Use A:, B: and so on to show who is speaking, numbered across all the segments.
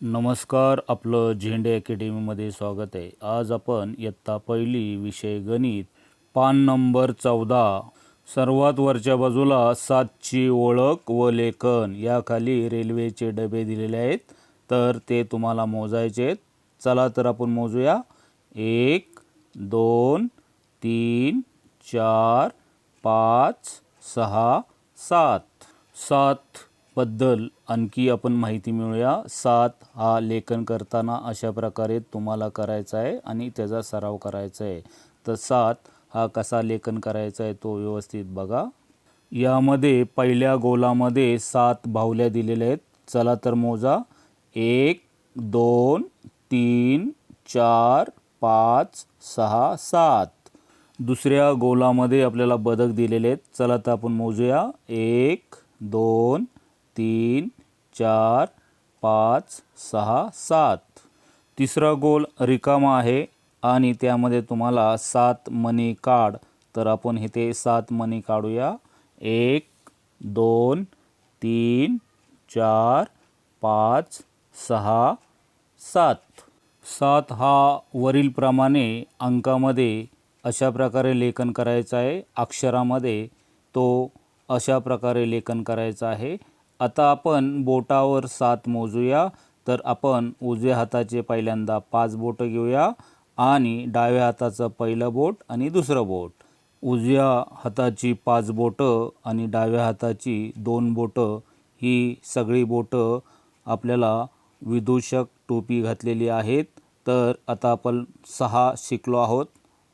A: नमस्कार आपलं झेंडे अकॅडमीमध्ये स्वागत आहे. आज आपण इयत्ता पहिली विषय गणित पान नंबर चौदा. सर्वात वरच्या बाजूला सातची ओळख व लेखन याखाली रेल्वेचे डबे दिलेले आहेत. तर ते तुम्हाला मोजायचे आहेत. चला तर आपण मोजूया. एक दोन तीन चार पाच सहा सात. सात बद्दल आणखी आपण माहिती मिळूया. सात हा लेखन करताना अशा प्रकारे तुम्हाला करायचा आहे आणि त्याचा सराव करायचा आहे. तर सात हा कसा लेखन करायचा आहे तो व्यवस्थित बघा. यामध्ये पहिल्या गोलामध्ये सात बाहुल्या दिलेल्या आहेत. चला तर मोजा. एक दोन तीन चार पाच सहा सात. दुसऱ्या गोलामध्ये आपल्याला बदक दिलेले आहेत. चला तर आपण मोजूया. एक दोन तीन चार पाच सहा सात. तिसरा गोल रिकामा आहे आणि त्यामध्ये तुम्हाला सात मनी काढ. तर आपण इथे सात मनी काढूया. एक दोन तीन चार पाच सहा सात. सात हा वरीलप्रमाणे अंकामध्ये अशा प्रकारे लेखन करायचं आहे. अक्षरामध्ये तो अशा प्रकारे लेखन करायचं आहे. आता आपण बोटावर सात मोजूया. तर आपण उजव्या हाताचे पहिल्यांदा पाच बोटं घेऊया आणि डाव्या हाताचं पहिलं बोट आणि दुसरं बोट. उजव्या हाताची पाच बोटं आणि डाव्या हाताची दोन बोटं ही सगळी बोटं आपल्याला विदूषक टोपी घातलेली आहेत. तर आता आपण सहा शिकलो आहोत.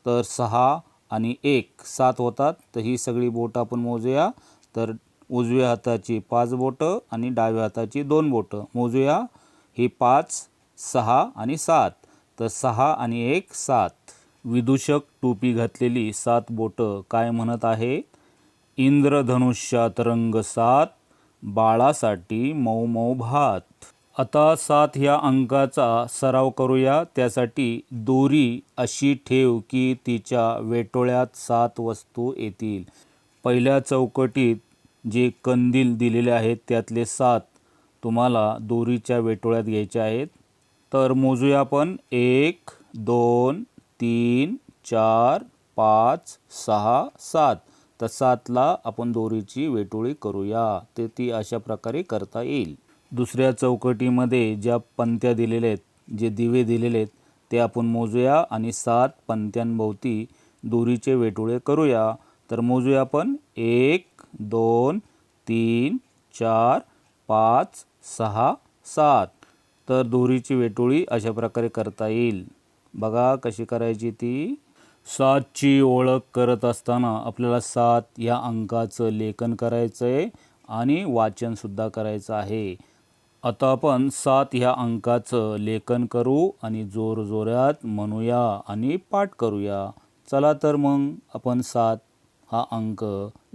A: तर सहा आणि एक सात होतात. तर ही सगळी बोटं आपण मोजूया. तर उजव्या हाताची पाच बोटं आणि डाव्या हाताची दोन बोटं. मोजूया. ही पाच सहा आणि सात. तर सहा आणि एक सात. विदूषक टोपी घातलेली सात बोटं काय म्हणत आहे? इंद्रधनुष्यात रंग सात बाळासाठी मऊ मऊ भात. आता सात ह्या अंकाचा सराव करूया. त्यासाठी दोरी अशी ठेव की तिच्या वेटोळ्यात सात वस्तू येतील. पहिल्या चौकटीत जे कंदील दिलेले आहेत त्यातले सात तुम्हाला दोरीच्या वेटोळ्यात घ्यायचे आहेत. तर मोजूया आपण. एक दोन तीन चार पाच सहा सात. तर सातला आपण दोरीची वेटोळी करूया. ते ती अशा प्रकारे करता येईल. दुसऱ्या चौकटीमध्ये ज्या पंत्या दिलेल्या आहेत जे दिवे दिलेले आहेत ते आपण मोजूया आणि सात पंत्यांभोवती दोरीचे वेटोळे करूया. तर मोजूया आपण. एक दोन तीन चार पाच सहा सात. तर दोरीची वेटोळी अशा प्रकारे करता येईल. बघा कशी करायची ती. सातची ओळख करत असताना आपल्याला सात या अंकाचं लेखन करायचं आहे आणि वाचनसुद्धा करायचं आहे. आता आपण सात ह्या अंकाचं लेखन करू आणि जोरजोरात म्हणूया आणि पाठ करूया. चला तर मग आपण सात हा अंक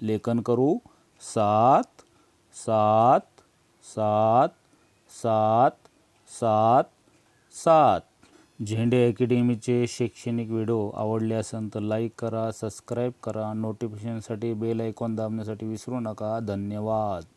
A: लेखन करू. सात सात सात सात सात सात. झेंडे अकॅडमीचे शैक्षणिक व्हिडिओ आवडले असेल तर लाईक करा सबस्क्राईब करा. नोटिफिकेशनसाठी बेल आयकॉन दाबण्यासाठी विसरू नका. धन्यवाद.